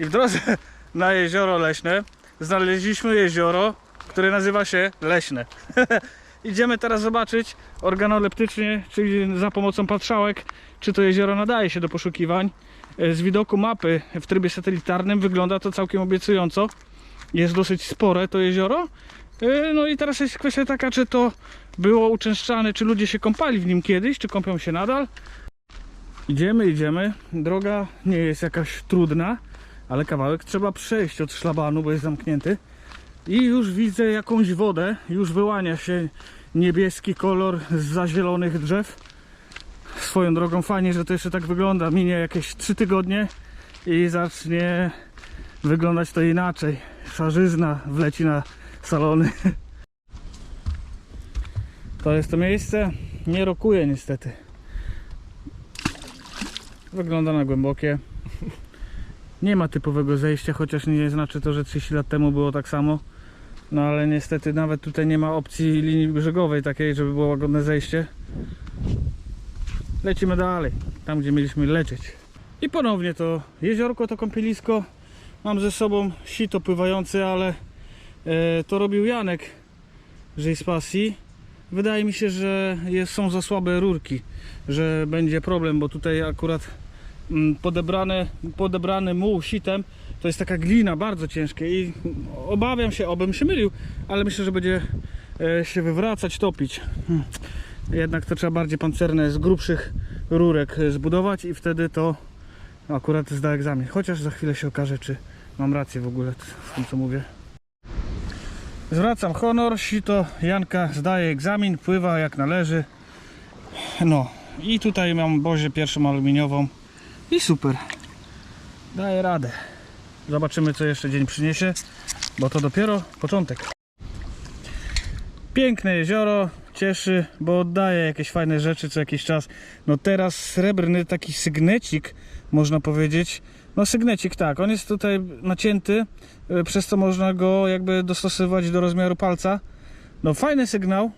I w drodze na jezioro leśne znaleźliśmy jezioro, które nazywa się Leśne. Idziemy teraz zobaczyć organoleptycznie, czyli za pomocą patrzałek, czy to jezioro nadaje się do poszukiwań. E, Z widoku mapy w trybie satelitarnym wygląda to całkiem obiecująco. Jest dosyć spore to jezioro. E, No i teraz jest kwestia taka, czy to było uczęszczane, czy ludzie się kąpali w nim kiedyś, czy kąpią się nadal. Idziemy, idziemy. Droga nie jest jakaś trudna, ale kawałek trzeba przejść od szlabanu, bo jest zamknięty. I już widzę jakąś wodę, już wyłania się niebieski kolor z zielonych drzew. Swoją drogą fajnie, że to jeszcze tak wygląda. Minie jakieś 3 tygodnie i zacznie wyglądać to inaczej. Szarzyzna wleci na salony. To jest to miejsce. Nie rokuje niestety. Wygląda na głębokie. Nie ma typowego zejścia, chociaż nie znaczy to, że 30 lat temu było tak samo. No ale niestety nawet tutaj nie ma opcji linii brzegowej takiej, żeby było łagodne zejście. Lecimy dalej, tam gdzie mieliśmy lecieć. I ponownie to jeziorko, to kąpielisko. Mam ze sobą sito pływający, ale e, to robił Janek z pasji. Wydaje mi się, że jest, są za słabe rurki, że będzie problem, bo tutaj akurat podebrane, podebrany muł sitem to jest taka glina bardzo ciężkie i obawiam się, obym się mylił, ale myślę, że będzie e, się wywracać, topić. Hmm. Jednak to trzeba bardziej pancerne z grubszych rurek e, zbudować i wtedy to akurat zda egzamin. Chociaż za chwilę się okaże, czy mam rację w ogóle w tym, co mówię. Zwracam honor, sito Janka zdaje egzamin, pływa jak należy. No i tutaj mam bozię pierwszą aluminiową i super. Daję radę. Zobaczymy co jeszcze dzień przyniesie, bo to dopiero początek. Piękne jezioro, cieszy, bo oddaje jakieś fajne rzeczy co jakiś czas. No teraz srebrny taki sygnecik, można powiedzieć. No sygnecik tak, on jest tutaj nacięty, y, przez co można go jakby dostosować do rozmiaru palca. No fajny sygnał.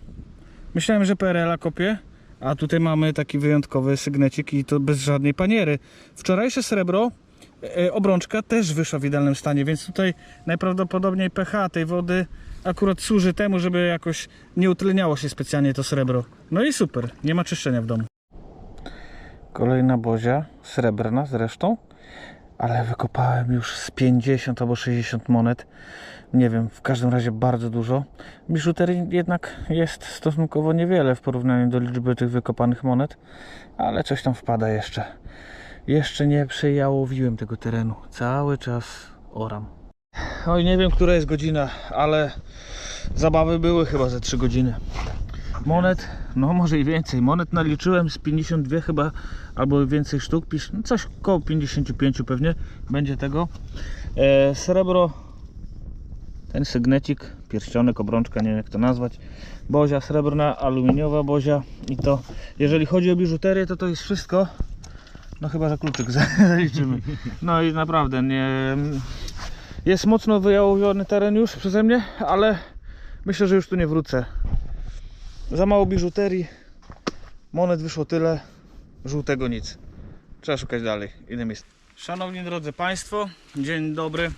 Myślałem, że PRL-a kopię, a tutaj mamy taki wyjątkowy sygnecik i to bez żadnej paniery. Wczorajsze srebro e, obrączka też wyszła w idealnym stanie, więc tutaj najprawdopodobniej pH tej wody akurat służy temu, żeby jakoś nie utleniało się specjalnie to srebro. No i super, nie ma czyszczenia w domu. Kolejna bozia, srebrna zresztą, ale wykopałem już z 50 albo 60 monet. Nie wiem, w każdym razie bardzo dużo. Biżuterii jednak jest stosunkowo niewiele w porównaniu do liczby tych wykopanych monet, ale coś tam wpada jeszcze. Jeszcze nie przejałowiłem tego terenu. Cały czas oram. Oj, nie wiem, która jest godzina, ale zabawy były chyba ze 3 godziny. Monet, no może i więcej. Monet naliczyłem z 52 chyba, albo więcej sztuk. No coś około 55 pewnie będzie tego. E, srebro, ten sygnecik, pierścionek, obrączka, nie wiem jak to nazwać. Bozia srebrna, aluminiowa bozia i to, jeżeli chodzi o biżuterię, to to jest wszystko. No chyba, że kluczyk zaliczymy. No i naprawdę nie... Jest mocno wyjałowiony teren już przeze mnie, ale myślę, że już tu nie wrócę. Za mało biżuterii, monet wyszło tyle, żółtego nic. Trzeba szukać dalej, inne miejsce. Szanowni drodzy Państwo, dzień dobry.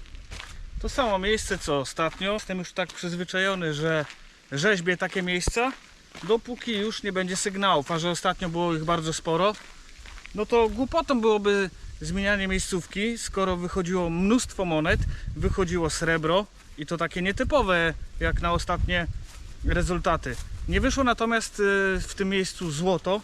To samo miejsce co ostatnio. Jestem już tak przyzwyczajony, że rzeźbię takie miejsca, dopóki już nie będzie sygnałów, a że ostatnio było ich bardzo sporo, no to głupotą byłoby zmienianie miejscówki, skoro wychodziło mnóstwo monet, wychodziło srebro i to takie nietypowe jak na ostatnie rezultaty. Nie wyszło natomiast y, w tym miejscu złoto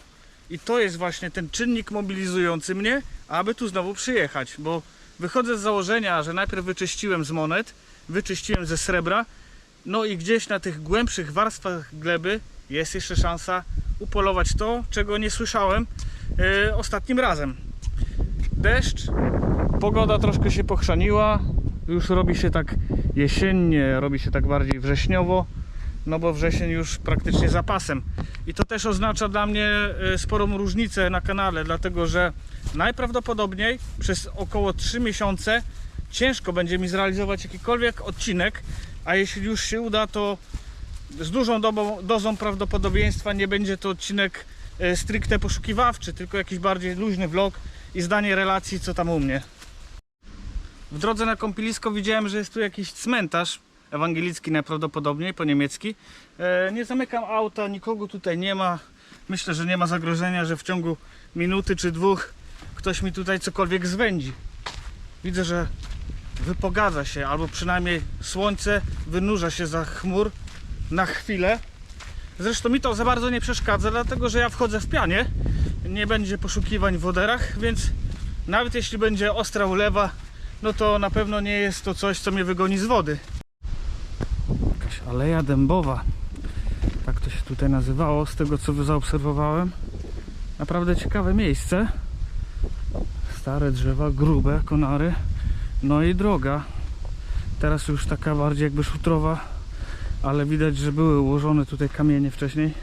i to jest właśnie ten czynnik mobilizujący mnie, aby tu znowu przyjechać, bo wychodzę z założenia, że najpierw wyczyściłem z monet, wyczyściłem ze srebra, no i gdzieś na tych głębszych warstwach gleby jest jeszcze szansa upolować to, czego nie słyszałem y, ostatnim razem. Deszcz, pogoda troszkę się pochrzaniła, już robi się tak jesiennie, robi się tak bardziej wrześniowo, no bo wrzesień już praktycznie za pasem. I to też oznacza dla mnie y, sporą różnicę na kanale, dlatego że najprawdopodobniej przez około 3 miesiące ciężko będzie mi zrealizować jakikolwiek odcinek, a jeśli już się uda, to z dużą dobą, dozą prawdopodobieństwa nie będzie to odcinek e, stricte poszukiwawczy, tylko jakiś bardziej luźny vlog i zdanie relacji, co tam u mnie. W drodze na kąpielisko widziałem, że jest tu jakiś cmentarz ewangelicki najprawdopodobniej, po niemiecki. E, nie zamykam auta, nikogo tutaj nie ma. Myślę, że nie ma zagrożenia, że w ciągu minuty czy dwóch ktoś mi tutaj cokolwiek zwędzi. Widzę, że wypogadza się, albo przynajmniej słońce wynurza się za chmur na chwilę. Zresztą mi to za bardzo nie przeszkadza, dlatego że ja wchodzę w pianie. Nie będzie poszukiwań w woderach, więc nawet jeśli będzie ostra ulewa, no to na pewno nie jest to coś, co mnie wygoni z wody. Aleja dębowa. Tak to się tutaj nazywało, z tego co zaobserwowałem. Naprawdę ciekawe miejsce. Stare drzewa, grube konary. No i droga. Teraz już taka bardziej jakby szutrowa, ale widać, że były ułożone tutaj kamienie wcześniej.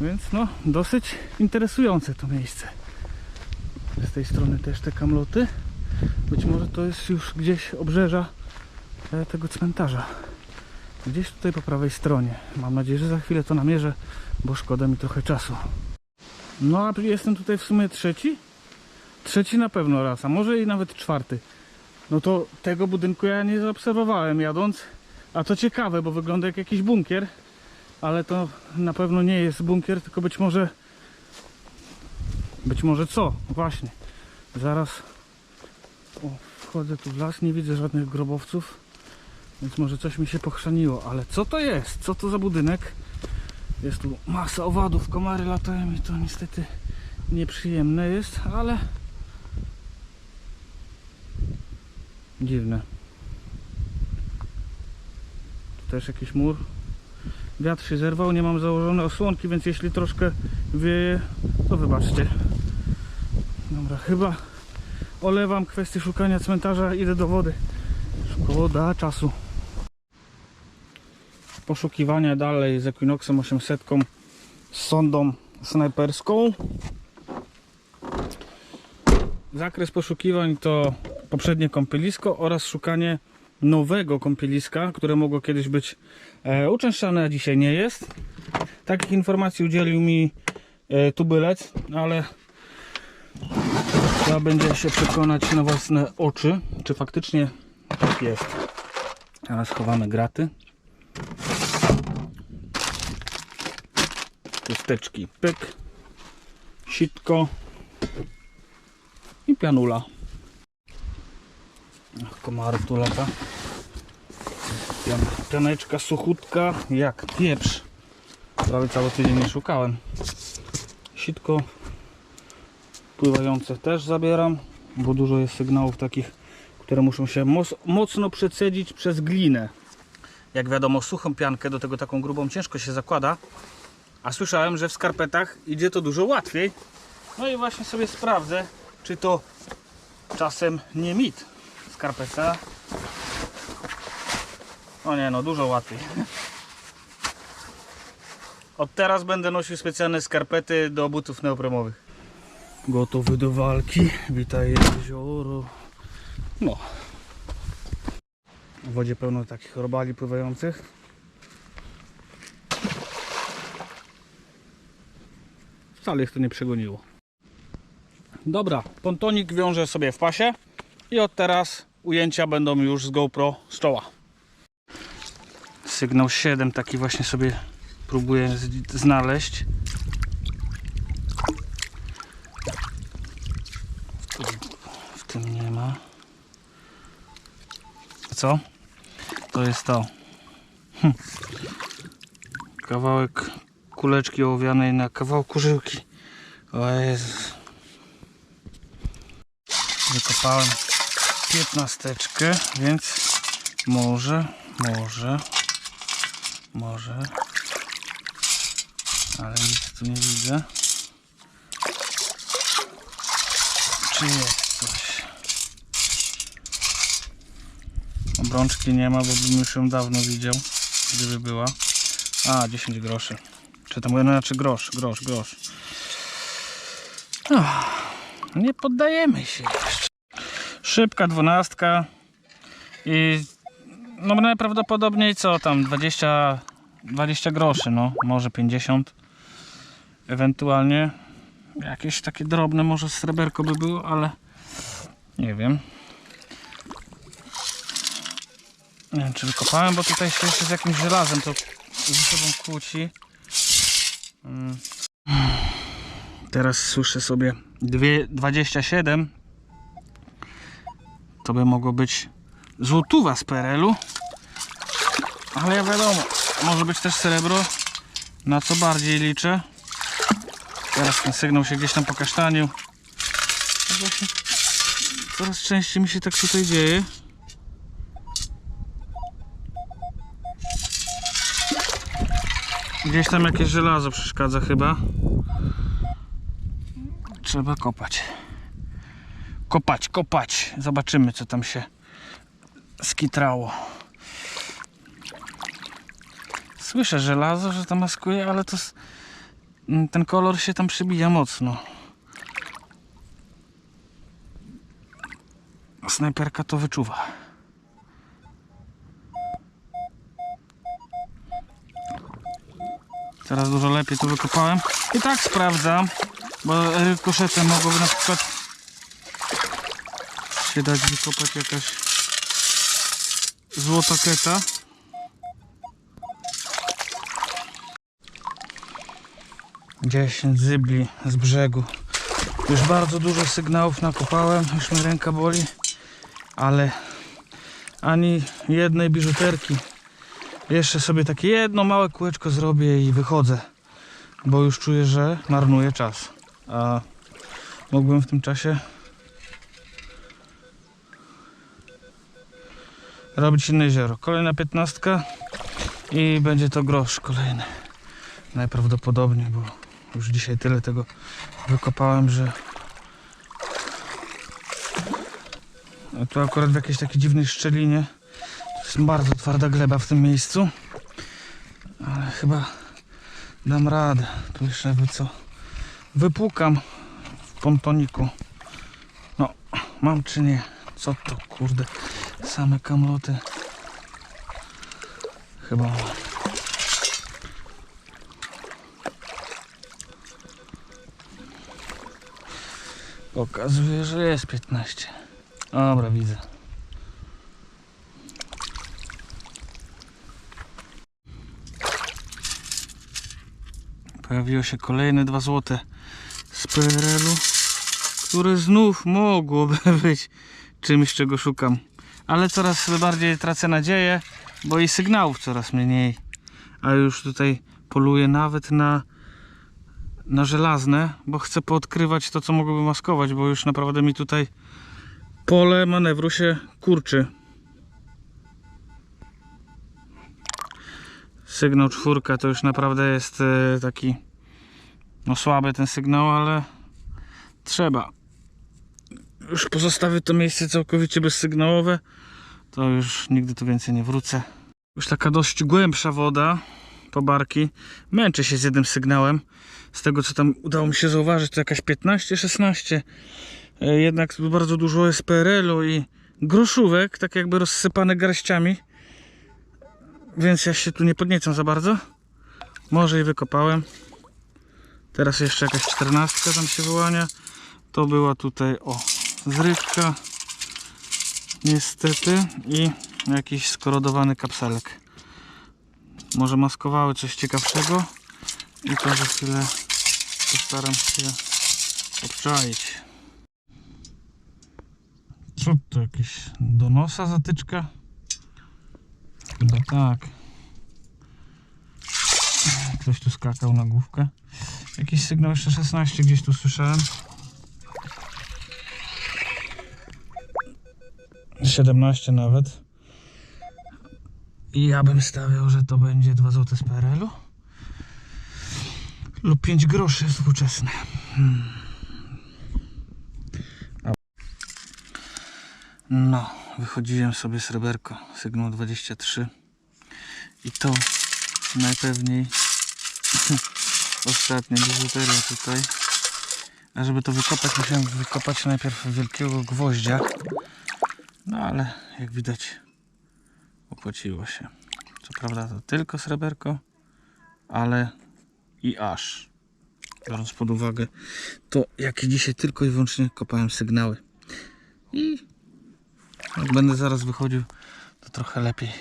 Więc no, dosyć interesujące to miejsce. Z tej strony też te kamloty. Być może to jest już gdzieś obrzeża e, tego cmentarza. Gdzieś tutaj po prawej stronie. Mam nadzieję, że za chwilę to namierzę, bo szkoda mi trochę czasu. No a jestem tutaj w sumie trzeci? Trzeci na pewno raz, a może i nawet czwarty. No to tego budynku ja nie zaobserwowałem jadąc. A to ciekawe, bo wygląda jak jakiś bunkier. Ale to na pewno nie jest bunkier, tylko być może... Być może co? Właśnie. Zaraz o, wchodzę tu w las, nie widzę żadnych grobowców. Więc może coś mi się pochrzaniło. Ale co to jest? Co to za budynek? Jest tu masa owadów, komary latają i to niestety nieprzyjemne jest, ale dziwne. Tu też jakiś mur. Wiatr się zerwał, nie mam założone osłonki, więc jeśli troszkę wieje, to wybaczcie. Dobra, chyba olewam kwestię szukania cmentarza, idę do wody. Szkoda czasu. Poszukiwania dalej z Equinoxem 800, z sondą snajperską. Zakres poszukiwań to poprzednie kąpielisko oraz szukanie nowego kąpieliska, które mogło kiedyś być e, uczęszczane, a dzisiaj nie jest. Takich informacji udzielił mi e, tubylec, ale trzeba będzie się przekonać na własne oczy, czy faktycznie tak jest. Teraz chowamy graty. Chusteczki pyk, sitko i pianula. Ach, komarów tu lata. Pian, pianeczka suchutka jak pieprz. Prawie cały tydzień nie szukałem. Sitko pływające też zabieram, bo dużo jest sygnałów takich, które muszą się moc, mocno przecedzić przez glinę. Jak wiadomo, suchą piankę do tego taką grubą ciężko się zakłada, a słyszałem, że w skarpetach idzie to dużo łatwiej. No i właśnie sobie sprawdzę, czy to czasem nie mit skarpeta. O nie, no dużo łatwiej. Od teraz będę nosił specjalne skarpety do butów neopremowych. Gotowy do walki. Witaj jezioro. No. W wodzie pełno takich robali pływających. Wcale ich to nie przegoniło. Dobra, pontonik wiążę sobie w pasie i od teraz ujęcia będą już z GoPro z czoła. Sygnał 7 taki właśnie sobie próbuję znaleźć. W tym nie ma. Co? To jest to. Hm. Kawałek kuleczki ołowianej na kawałku żyłki. O Jezus. Wykopałem piętnasteczkę, więc może, może, może, ale nic tu nie widzę. Czy jest coś? Obrączki nie ma, bo bym już ją dawno widział, gdyby była. A, 10 groszy. Czy tam, no, znaczy grosz, grosz, grosz. Ach, nie poddajemy się jeszcze. Szybka dwunastka i no najprawdopodobniej co tam 20, 20 groszy, no może 50 ewentualnie jakieś takie drobne może sreberko by było, ale nie wiem Nie wiem, czy wykopałem, bo tutaj się jeszcze z jakimś żelazem to ze sobą kłóci. Mm. Teraz słyszę sobie dwie- 27. To by mogło być złotówa z PRL-u. Ale ja wiadomo, może być też srebro. Na co bardziej liczę. Teraz ten sygnał się gdzieś tam pokasztanił. Właśnie, coraz częściej mi się tak tutaj dzieje. Gdzieś tam jakieś żelazo przeszkadza chyba. Trzeba kopać. Kopać, kopać. Zobaczymy co tam się skitrało. Słyszę żelazo, że to maskuje, ale to ten kolor się tam przybija mocno. Snajperka to wyczuwa. Teraz dużo lepiej tu wykopałem. I tak sprawdzam, bo rykoszetem mogłoby na przykład się dać wykopać jakaś złota keta. Dziesięć zybli z brzegu. Już bardzo dużo sygnałów nakopałem, już mi ręka boli, ale ani jednej biżuterki. Jeszcze sobie takie jedno małe kółeczko zrobię i wychodzę, bo już czuję, że marnuję czas. A mógłbym w tym czasie robić inne ziaro. Kolejna piętnastka i będzie to grosz kolejny. Najprawdopodobniej, bo już dzisiaj tyle tego wykopałem, że a tu akurat w jakiejś takiej dziwnej szczelinie jest bardzo twarda gleba w tym miejscu ale chyba dam radę tu jeszcze by co wypłukam w pontoniku no mam czy nie co to kurde same kamloty chyba mam. Pokazuje, że jest 15. Dobra, widzę. Pojawiło się kolejne dwa złote z PRL-u, które znów mogłoby być czymś, czego szukam. Ale coraz bardziej tracę nadzieję, bo i sygnałów coraz mniej. A już tutaj poluję nawet na na żelazne, bo chcę poodkrywać to, co mogłoby maskować, bo już naprawdę mi tutaj pole manewru się kurczy. Sygnał czwórka to już naprawdę jest e, taki no słaby ten sygnał, ale trzeba. Już pozostawię to miejsce całkowicie bezsygnałowe, to już nigdy tu więcej nie wrócę. Już taka dość głębsza woda po barki. Męczę się z jednym sygnałem. Z tego co tam udało mi się zauważyć, to jakaś 15-16. E, Jednak bardzo dużo jest PRL-u i groszówek, tak jakby rozsypane garściami. Więc ja się tu nie podniecam za bardzo. Może i wykopałem. Teraz jeszcze jakaś 14 tam się wyłania. To była tutaj o zrywka. Niestety. I jakiś skorodowany kapselek. Może maskowały coś ciekawszego. I to za chwilę postaram się obczaić. Co to jakieś do nosa zatyczka? Chyba tak. Ktoś tu skakał na główkę. Jakiś sygnał jeszcze 16 gdzieś tu słyszałem. 17 nawet. I ja bym stawiał, że to będzie 2 zł z PRL-u lub 5 groszy współczesne. Hmm. No, wychodziłem sobie sreberko, sygnał 23 i to najpewniej ostatnia biżuteria tutaj. A żeby to wykopać, musiałem wykopać najpierw wielkiego gwoździa. No ale jak widać opłaciło się. Co prawda to tylko sreberko, ale i aż. Biorąc pod uwagę to, jakie dzisiaj tylko i wyłącznie kopałem sygnały. I jak będę zaraz wychodził, to trochę lepiej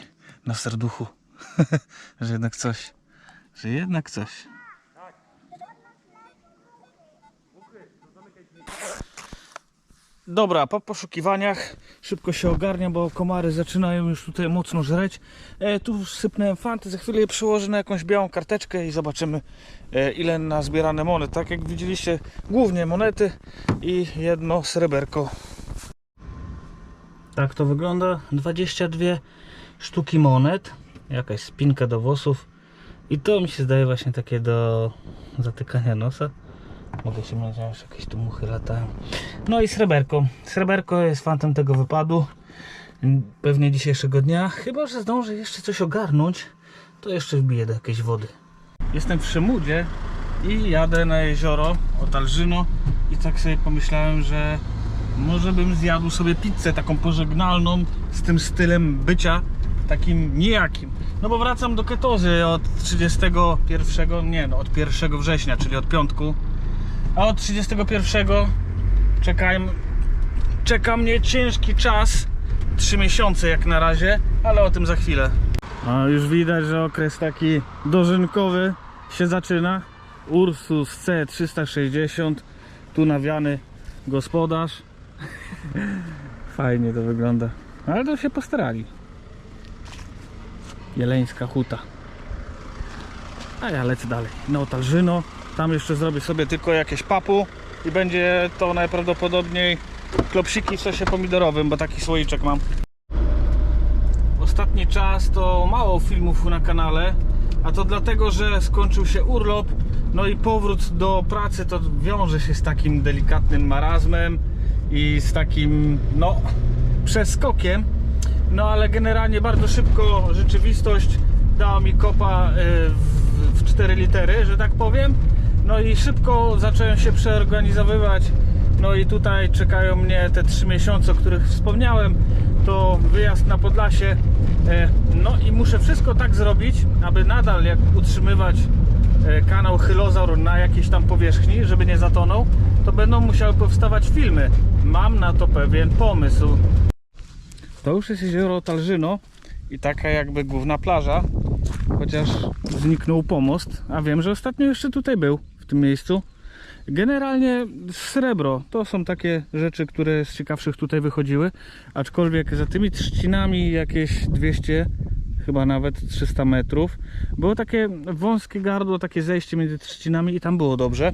na serduchu, że jednak coś, że jednak coś. Dobra, po poszukiwaniach szybko się ogarnia, bo komary zaczynają już tutaj mocno żreć. E, tu sypnąłem fanty, za chwilę je przełożę na jakąś białą karteczkę i zobaczymy e, ile na zbierane monet. Tak jak widzieliście, głównie monety i jedno sreberko. Tak to wygląda. 22 sztuki monet, jakaś spinka do włosów i to mi się zdaje właśnie takie do zatykania nosa. Mogę się aż jakieś tu muchy latają. No i sreberko. Sreberko jest fantem tego wypadu. Pewnie dzisiejszego dnia. Chyba, że zdążę jeszcze coś ogarnąć, to jeszcze wbiję do jakiejś wody. Jestem w Szymudzie i jadę na jezioro od Alżyno i tak sobie pomyślałem, że może bym zjadł sobie pizzę taką pożegnalną z tym stylem bycia takim nijakim. No bo wracam do ketozy od 31, nie no, od 1 września, czyli od piątku. A od 31 czekam, czeka mnie ciężki czas, 3 miesiące jak na razie, ale o tym za chwilę. A już widać, że okres taki dożynkowy się zaczyna. Ursus C360, tu nawiany gospodarz. Fajnie to wygląda, ale to się postarali. Jeleńska huta. A ja lecę dalej. No Talżyno. Tam jeszcze zrobię sobie tylko jakieś papu i będzie to najprawdopodobniej klopsiki w sosie pomidorowym, bo taki słoiczek mam. Ostatni czas to mało filmów na kanale, a to dlatego, że skończył się urlop, no i powrót do pracy to wiąże się z takim delikatnym marazmem i z takim, no, przeskokiem. No ale generalnie bardzo szybko rzeczywistość dała mi kopa y, w, w 4 litery, że tak powiem. No i szybko zacząłem się przeorganizowywać. No i tutaj czekają mnie te 3 miesiące, o których wspomniałem. To wyjazd na Podlasie. E, No i muszę wszystko tak zrobić, aby nadal jak utrzymywać e, kanał Hylozaur na jakiejś tam powierzchni, żeby nie zatonął, to będą musiały powstawać filmy. Mam na to pewien pomysł. To już jest jezioro Talżyno i taka jakby główna plaża, chociaż zniknął pomost, a wiem, że ostatnio jeszcze tutaj był, w tym miejscu. Generalnie srebro to są takie rzeczy, które z ciekawszych tutaj wychodziły, aczkolwiek za tymi trzcinami jakieś 200, chyba nawet 300 metrów, było takie wąskie gardło, takie zejście między trzcinami i tam było dobrze.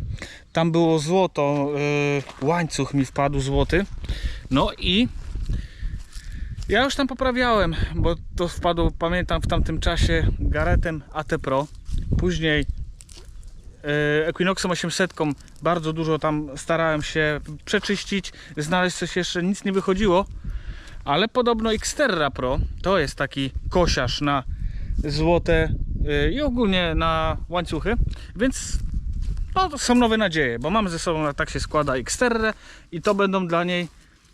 Tam było złoto, yy, łańcuch mi wpadł złoty. No i ja już tam poprawiałem, bo to wpadło, pamiętam w tamtym czasie Garetem AT Pro. Później e, Equinoxem 800 bardzo dużo tam starałem się przeczyścić, znaleźć coś jeszcze, nic nie wychodziło. Ale podobno Xterra Pro to jest taki kosiarz na złote e, i ogólnie na łańcuchy, więc no, są nowe nadzieje, bo mam ze sobą, tak się składa Xterra i to będą dla niej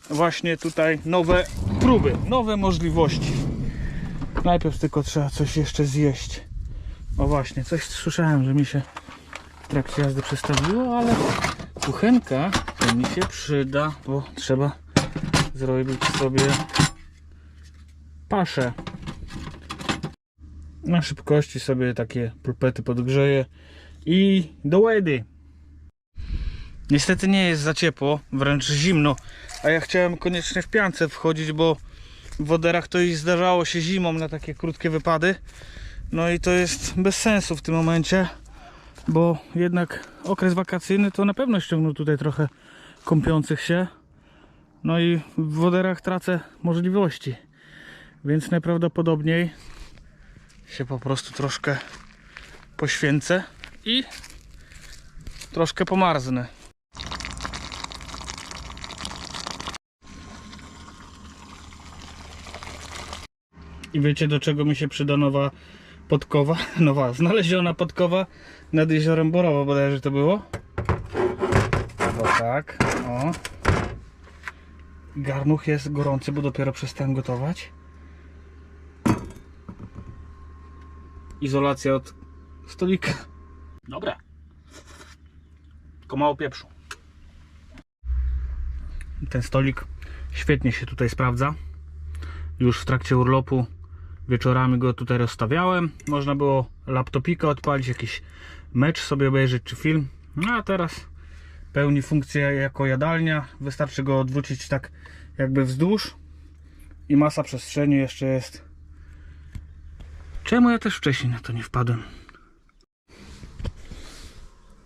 właśnie tutaj nowe próby, nowe możliwości. Najpierw tylko trzeba coś jeszcze zjeść. O właśnie, coś słyszałem, że mi się w trakcie jazdy przestawiło, ale kuchenka to mi się przyda, bo trzeba zrobić sobie paszę. Na szybkości sobie takie pulpety podgrzeję i do łedy. Niestety nie jest za ciepło, wręcz zimno, a ja chciałem koniecznie w piance wchodzić, bo w woderach to i zdarzało się zimą na takie krótkie wypady. No i to jest bez sensu w tym momencie, bo jednak okres wakacyjny to na pewno ściągnął tutaj trochę kąpiących się. No i w woderach tracę możliwości, więc najprawdopodobniej się po prostu troszkę poświęcę i troszkę pomarznę. I wiecie do czego mi się przyda nowa podkowa? Nowa znaleziona podkowa nad jeziorem Borowo bodajże to było. Bo tak, o. Garnuch jest gorący, bo dopiero przestałem gotować. Izolacja od stolika. Dobra. Tylko mało pieprzu. Ten stolik świetnie się tutaj sprawdza. już w trakcie urlopu wieczorami go tutaj rozstawiałem. Można było laptopika odpalić, jakiś mecz sobie obejrzeć czy film. No a teraz pełni funkcję jako jadalnia. Wystarczy go odwrócić tak jakby wzdłuż i masa przestrzeni jeszcze jest. Czemu ja też wcześniej na to nie wpadłem?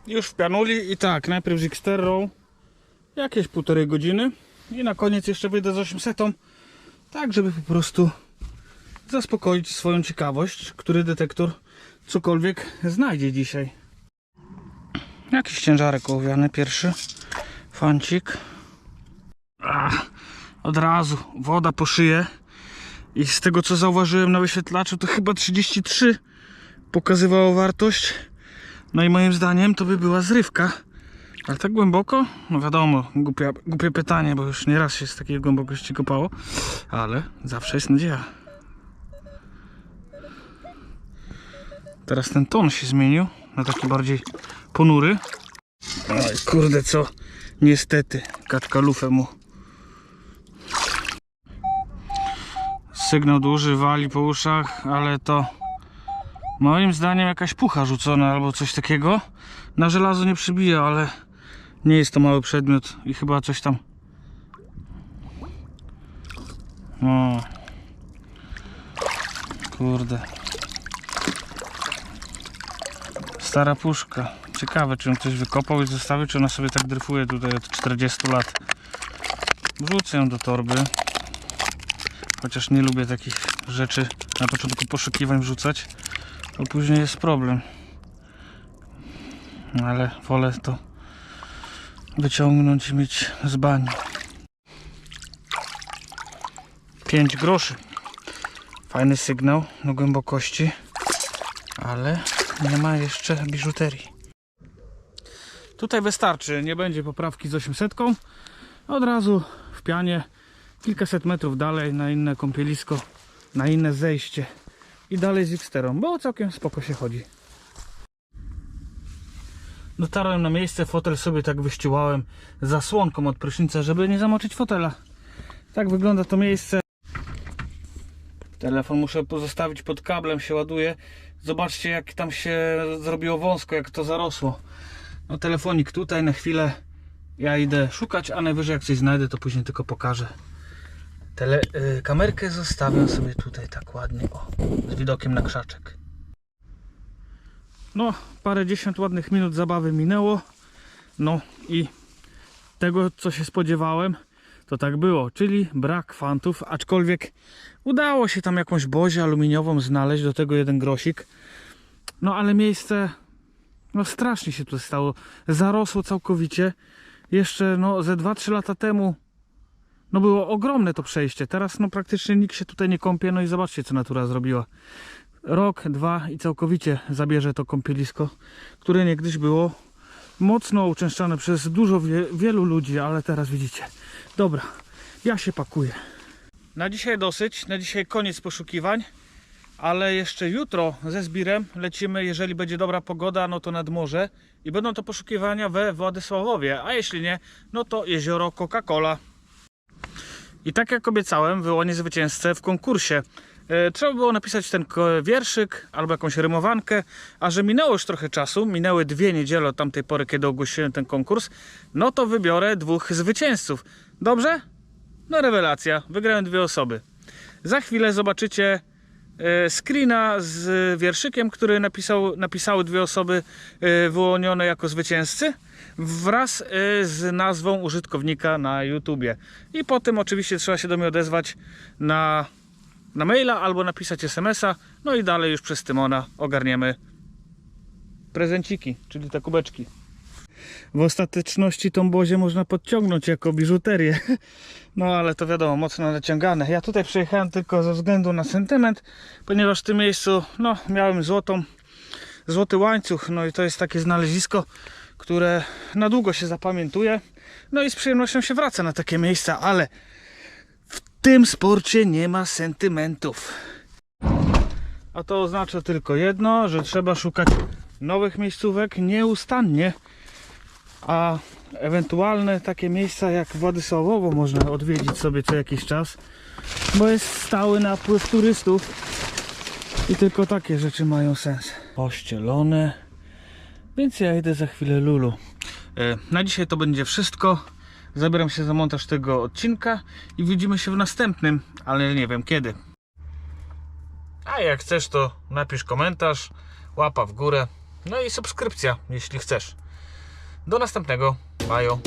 Już wpianuli i tak, najpierw z Xterrą jakieś półtorej godziny i na koniec jeszcze wyjdę z 800 tak żeby po prostu zaspokoić swoją ciekawość, który detektor cokolwiek znajdzie dzisiaj. Jakiś ciężarek ołowiany pierwszy, fancik. Ach, od razu woda po szyję i z tego co zauważyłem na wyświetlaczu to chyba 33 pokazywało wartość. No i moim zdaniem to by była zrywka. Ale tak głęboko? No wiadomo, głupia, głupie pytanie, bo już nieraz się z takiej głębokości kopało. Ale zawsze jest nadzieja. Teraz ten ton się zmienił na taki bardziej ponury. Oj, kurde co, niestety, kaczka lufę mu. Sygnał duży wali po uszach, ale to moim zdaniem jakaś pucha rzucona albo coś takiego. Na żelazo nie przybija, ale nie jest to mały przedmiot i chyba coś tam. O. Kurde. Stara puszka. Ciekawe, czy ją ktoś wykopał i zostawił, czy ona sobie tak dryfuje tutaj od 40 lat. Wrzucę ją do torby. Chociaż nie lubię takich rzeczy na początku poszukiwań wrzucać, bo później jest problem. Ale wolę to wyciągnąć i mieć z bani. 5 groszy. Fajny sygnał na głębokości, ale nie ma jeszcze biżuterii. Tutaj wystarczy, nie będzie poprawki z 800. Od razu w pianie, kilkaset metrów dalej na inne kąpielisko, na inne zejście i dalej z Xterą, bo całkiem spoko się chodzi. Dotarłem na miejsce, fotel sobie tak wyściułałem zasłonką od prysznica, żeby nie zamoczyć fotela. Tak wygląda to miejsce. Telefon muszę pozostawić pod kablem, się ładuje. Zobaczcie jak tam się zrobiło wąsko, jak to zarosło. No telefonik tutaj na chwilę. Ja idę szukać, a najwyżej jak coś znajdę, to później tylko pokażę. Tele, y, kamerkę zostawię sobie tutaj tak ładnie, o, z widokiem na krzaczek. No, parę dziesiąt ładnych minut zabawy minęło. No i tego, co się spodziewałem, to tak było, czyli brak fantów, aczkolwiek udało się tam jakąś bozię aluminiową znaleźć, do tego jeden grosik. No ale miejsce, no strasznie się tu stało. Zarosło całkowicie. Jeszcze no ze 2-3 lata temu no było ogromne to przejście. Teraz no praktycznie nikt się tutaj nie kąpie. No i zobaczcie co natura zrobiła. Rok, dwa i całkowicie zabierze to kąpielisko, które niegdyś było mocno uczęszczane przez dużo wie, wielu ludzi, ale teraz widzicie. Dobra, ja się pakuję. Na dzisiaj dosyć, na dzisiaj koniec poszukiwań, ale jeszcze jutro ze Zbirem lecimy, jeżeli będzie dobra pogoda, no to nad morze i będą to poszukiwania we Władysławowie, a jeśli nie, no to jezioro Coca-Cola. I tak jak obiecałem, wyłonię zwycięzcę w konkursie. E, Trzeba było napisać ten wierszyk albo jakąś rymowankę, a że minęło już trochę czasu, minęły dwie niedziele od tamtej pory, kiedy ogłosiłem ten konkurs, no to wybiorę dwóch zwycięzców. Dobrze? No rewelacja, wygrałem dwie osoby. Za chwilę zobaczycie screena z wierszykiem, który napisał, napisały dwie osoby e, wyłonione jako zwycięzcy wraz e, z nazwą użytkownika na YouTubie. I potem oczywiście trzeba się do mnie odezwać na na maila albo napisać SMS-a, no i dalej już przez Tymona ogarniemy prezenciki, czyli te kubeczki. W ostateczności tą bozię można podciągnąć jako biżuterię. No ale to wiadomo, mocno naciągane. Ja tutaj przyjechałem tylko ze względu na sentyment, ponieważ w tym miejscu no, miałem złotą, złoty łańcuch. No i to jest takie znalezisko, które na długo się zapamiętuje. No i z przyjemnością się wraca na takie miejsca, ale w tym sporcie nie ma sentymentów. A to oznacza tylko jedno, że trzeba szukać nowych miejscówek nieustannie. A ewentualne takie miejsca jak Władysławowo można odwiedzić sobie co jakiś czas. bo jest stały napływ turystów i tylko takie rzeczy mają sens. Pościelone, więc ja idę za chwilę Lulu. E, Na dzisiaj to będzie wszystko. Zabieram się za montaż tego odcinka i widzimy się w następnym, ale nie wiem kiedy. A jak chcesz, to napisz komentarz, łapa w górę, no i subskrypcja, jeśli chcesz. Do następnego. Bajo.